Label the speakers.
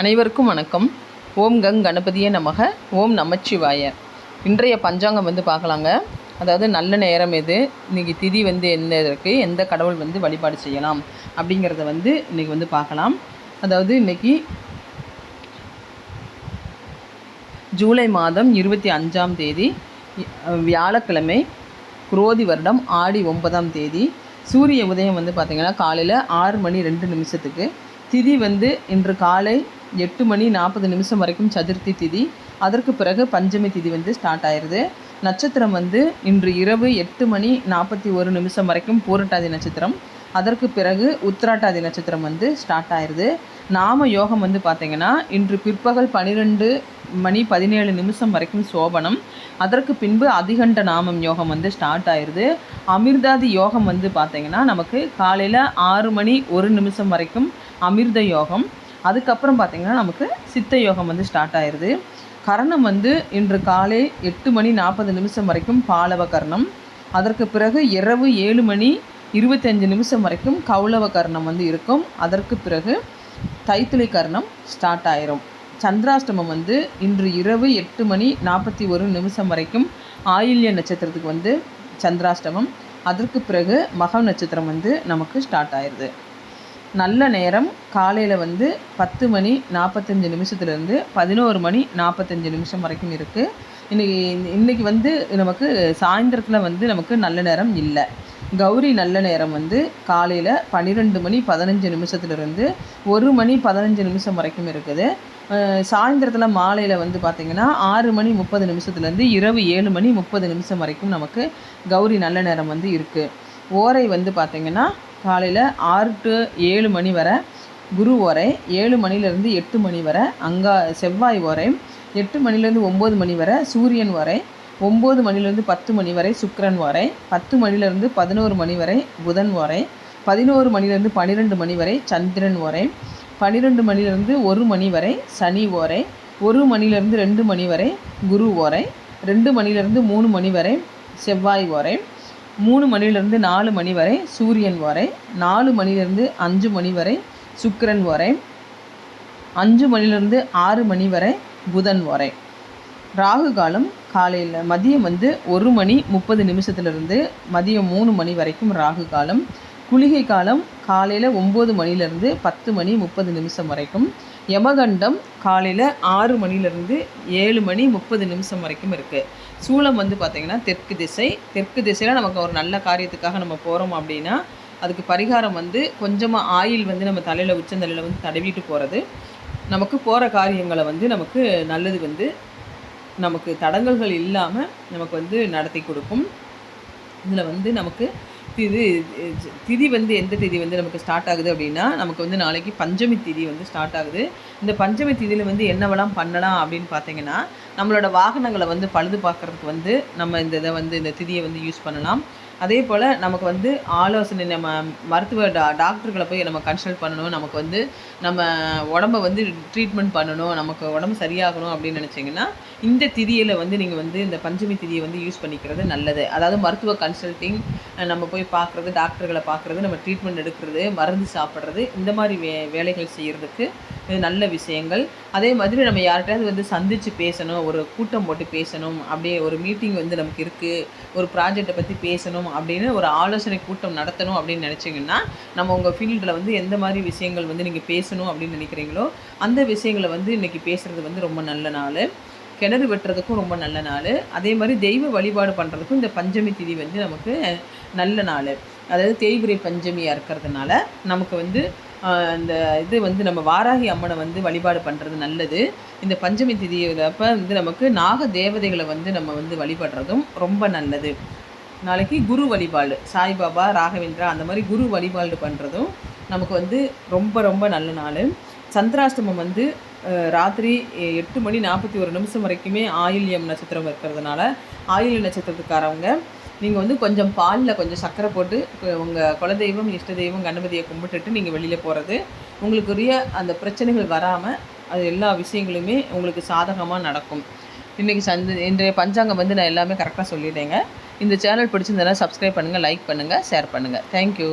Speaker 1: அனைவருக்கும் வணக்கம். ஓம் கங் கணபதியே நமக. ஓம் நமச்சிவாய. இன்றைய பஞ்சாங்கம் வந்து பார்க்கலாங்க. அதாவது நல்ல நேரம் எது? இன்றைக்கி திதி வந்து என்ன இருக்குது எந்த கடவுள் வந்து வழிபாடு செய்யலாம்? அப்படிங்கிறத வந்து இன்றைக்கி வந்து பார்க்கலாம். அதாவது இன்றைக்கி ஜூலை மாதம் இருபத்தி அஞ்சாம் தேதி வியாழக்கிழமை குரோதி வருடம் ஆடி ஒன்பதாம் தேதி. சூரிய உதயம் வந்து பார்த்திங்கன்னா காலையில் ஆறு மணி ரெண்டு நிமிஷத்துக்கு. திதி வந்து இன்று காலை எட்டு மணி நாற்பது நிமிஷம் வரைக்கும் சதுர்த்தி திதி. அதற்கு பிறகு பஞ்சமி திதி வந்து ஸ்டார்ட் ஆயிடுது நட்சத்திரம் வந்து இன்று இரவு எட்டு மணி நாற்பத்தி ஒரு நிமிஷம் வரைக்கும் பூரட்டாதி நட்சத்திரம். அதற்கு பிறகு உத்திராட்டாதி நட்சத்திரம் வந்து ஸ்டார்ட் ஆயிடுது நாம யோகம் வந்து பார்த்திங்கன்னா இன்று பிற்பகல் பன்னிரெண்டு மணி பதினேழு நிமிஷம் வரைக்கும் சோபனம். அதற்கு பின்பு அதிகண்ட நாமம் யோகம் வந்து ஸ்டார்ட் ஆயிடுது அமிர்தாதி யோகம் வந்து பார்த்திங்கன்னா நமக்கு காலையில் ஆறு மணி ஒரு நிமிஷம் வரைக்கும் அமிர்த யோகம். அதுக்கப்புறம் பார்த்திங்கன்னா நமக்கு சித்த யோகம் வந்து ஸ்டார்ட் ஆயிடுது கரணம் வந்து இன்று காலை எட்டு மணி நாற்பது நிமிஷம் வரைக்கும் பாலவ கர்ணம். அதற்கு பிறகு இரவு ஏழு மணி இருபத்தஞ்சு நிமிஷம் வரைக்கும் கௌளவ கர்ணம் வந்து இருக்கும். அதற்கு பிறகு தைத்துளை கர்ணம் ஸ்டார்ட் ஆயிரும். சந்திராஷ்டமம் வந்து இன்று இரவு எட்டு மணி நாற்பத்தி ஒரு நிமிஷம் வரைக்கும் ஆயில்ய நட்சத்திரத்துக்கு வந்து சந்திராஷ்டமம். அதற்கு பிறகு மகம் நட்சத்திரம் வந்து நமக்கு ஸ்டார்ட் ஆயிடுது நல்ல நேரம் காலையில் வந்து பத்து மணி நாற்பத்தஞ்சு நிமிஷத்துலேருந்து பதினோரு மணி நாற்பத்தஞ்சு நிமிஷம் வரைக்கும் இருக்குது இன்றைக்கி இன்றைக்கி வந்து நமக்கு சாயந்தரத்தில் வந்து நமக்கு நல்ல நேரம் இல்லை. கௌரி நல்ல நேரம் வந்து காலையில் பன்னிரெண்டு மணி பதினஞ்சு நிமிஷத்துலேருந்து ஒரு மணி பதினஞ்சு நிமிஷம் வரைக்கும் இருக்குது. சாயந்தரத்தில் மாலையில் வந்து பார்த்திங்கன்னா ஆறு மணி முப்பது நிமிஷத்துலேருந்து இரவு ஏழு மணி முப்பது நிமிஷம் வரைக்கும் நமக்கு கௌரி நல்ல நேரம் வந்து இருக்குது ஓரை வந்து பார்த்திங்கன்னா காலையில் ஆறு டு ஏழு மணி வரை குரு ஓரை ஏழு மணிலேருந்து எட்டு மணி வரை அங்கா செவ்வாய் ஓரை எட்டு மணிலேருந்து ஒம்பது மணி வரை சூரியன் வரை ஒம்பது மணிலேருந்து பத்து மணி வரை சுக்கரன் வரை பத்து மணிலேருந்து பதினோரு மணி வரை புதன் ஓரை பதினோரு மணிலேருந்து பன்னிரெண்டு மணி வரை சந்திரன் ஓரை பன்னிரெண்டு மணிலேருந்து ஒரு மணி வரை சனி ஓரை ஒரு மணிலேருந்து ரெண்டு மணி வரை குரு ஓரை ரெண்டு மணிலேருந்து மூணு மணி வரை செவ்வாய் ஓரை மூணு மணிலேருந்து நாலு மணி வரை சூரியன் வரை நாலு மணிலேருந்து அஞ்சு மணி வரை சுக்கிரன் வரை அஞ்சு மணிலேருந்து ஆறு மணி வரை புதன் வரை. ராகு காலம் காலையில் மதியம் வந்து ஒரு மணி முப்பது நிமிஷத்துலேருந்து மதியம் மூணு மணி வரைக்கும் ராகு காலம். குளிகை காலம் காலையில் ஒம்பது மணிலேருந்து பத்து மணி முப்பது நிமிஷம் வரைக்கும். யமகண்டம் காலையில் ஆறு மணிலேருந்து ஏழு மணி முப்பது நிமிஷம் வரைக்கும் இருக்குது சூளம் வந்து பார்த்திங்கன்னா தெற்கு திசை. தெற்கு திசையில் நமக்கு ஒரு நல்ல காரியத்துக்காக நம்ம போகிறோம் அப்படின்னா அதுக்கு பரிகாரம் வந்து கொஞ்சமாக ஆயில் வந்து நம்ம தலையில் உச்சந்தலையில் வந்து தடவிட்டு போகிறது நமக்கு போகிற காரியங்களை வந்து நமக்கு நல்லது வந்து நமக்கு தடங்கல்கள் இல்லாமல் நமக்கு வந்து நடத்தி கொடுக்கும். இதில் வந்து நமக்கு திதி திதி வந்து எந்த திதி வந்து நமக்கு ஸ்டார்ட் ஆகுது அப்படின்னா நமக்கு வந்து நாளைக்கு பஞ்சமி திதி வந்து ஸ்டார்ட் ஆகுது. இந்த பஞ்சமி திதியில் வந்து என்னவெல்லாம் பண்ணலாம் அப்படின்னு பார்த்தீங்கன்னா நம்மளோட வாகனங்களை வந்து பழுது பார்க்குறதுக்கு வந்து நம்ம இந்த இதை வந்து இந்த திதியை வந்து யூஸ் பண்ணலாம். அதே போல் நமக்கு வந்து ஆலோசனை நம்ம மருத்துவ டா டாக்டர்களை போய் நம்ம கன்சல்ட் பண்ணணும். நமக்கு வந்து நம்ம உடம்ப வந்து ட்ரீட்மெண்ட் பண்ணணும். நமக்கு உடம்பு சரியாகணும் அப்படின்னு நினச்சிங்கன்னா இந்த திதியில் வந்து நீங்கள் வந்து இந்த பஞ்சமி திதியை வந்து யூஸ் பண்ணிக்கிறது நல்லது. அதாவது மருத்துவ கன்சல்ட்டிங் நம்ம போய் பார்க்குறது டாக்டர்களை பார்க்குறது நம்ம ட்ரீட்மெண்ட் எடுக்கிறது மருந்து சாப்பிட்றது இந்த மாதிரி வே வேலைகள் செய்கிறதுக்கு இது நல்ல விஷயங்கள். அதே மாதிரி நம்ம யார்கிட்டயாவது வந்து சந்தித்து பேசணும் ஒரு கூட்டம் போட்டு பேசணும் அப்படியே ஒரு மீட்டிங் வந்து நமக்கு இருக்குது ஒரு ப்ராஜெக்டை பற்றி பேசணும் அப்படின்னு ஒரு ஆலோசனை கூட்டம் நடத்தணும் அப்படின்னு நினச்சிங்கன்னா நம்ம உங்கள் ஃபீல்டில் வந்து எந்த மாதிரி விஷயங்கள் வந்து நீங்கள் பேசணும் அப்படின்னு நினைக்கிறீங்களோ அந்த விஷயங்களை வந்து இன்றைக்கி பேசுகிறது வந்து ரொம்ப நல்ல நாள். கிணறு வெட்டுறதுக்கும் ரொம்ப நல்ல நாள். அதே மாதிரி தெய்வ வழிபாடு பண்ணுறதுக்கும் இந்த பஞ்சமி திதி வந்து நமக்கு நல்ல நாள். அதாவது தேய்பிரை பஞ்சமியாக இருக்கிறதுனால நமக்கு வந்து அந்த இந்த இது வந்து நம்ம வாராகி அம்மனை வந்து வழிபாடு பண்ணுறது நல்லது. இந்த பஞ்சமி திதியில் அப்போ வந்து நமக்கு நாக தேவதைகளை வந்து நம்ம வந்து வழிபடுறதும் ரொம்ப நல்லது. நாளைக்கு குரு வழிபாடு சாய்பாபா ராகவேந்திரா அந்த மாதிரி குரு வழிபாடு பண்ணுறதும் நமக்கு வந்து ரொம்ப ரொம்ப நல்ல நாள். சந்திராஷ்டமம் வந்து ராத்திரி எட்டு மணி நாற்பத்தி ஒரு நிமிஷம் வரைக்குமே ஆயில்யம் நட்சத்திரம் இருக்கிறதுனால ஆயில் நட்சத்திரத்துக்காரவங்க நீங்கள் வந்து கொஞ்சம் பாலில் கொஞ்சம் சர்க்கரை போட்டு உங்கள் குலதெய்வம் இஷ்ட தெய்வம் கணபதியை கும்பிட்டுட்டு நீங்கள் வெளியில் போகிறது உங்களுக்குரிய அந்த பிரச்சனைகள் வராமல் அது எல்லா விஷயங்களுமே உங்களுக்கு சாதகமாக நடக்கும். இன்றைக்கி சந்த இன்றைய பஞ்சாங்கம் வந்து நான் எல்லாமே கரெக்டாக சொல்லிட்டேங்க. இந்த சேனல் பிடிச்சிருந்தனா சப்ஸ்கிரைப் பண்ணுங்கள் லைக் பண்ணுங்கள் ஷேர் பண்ணுங்கள் தேங்க்யூ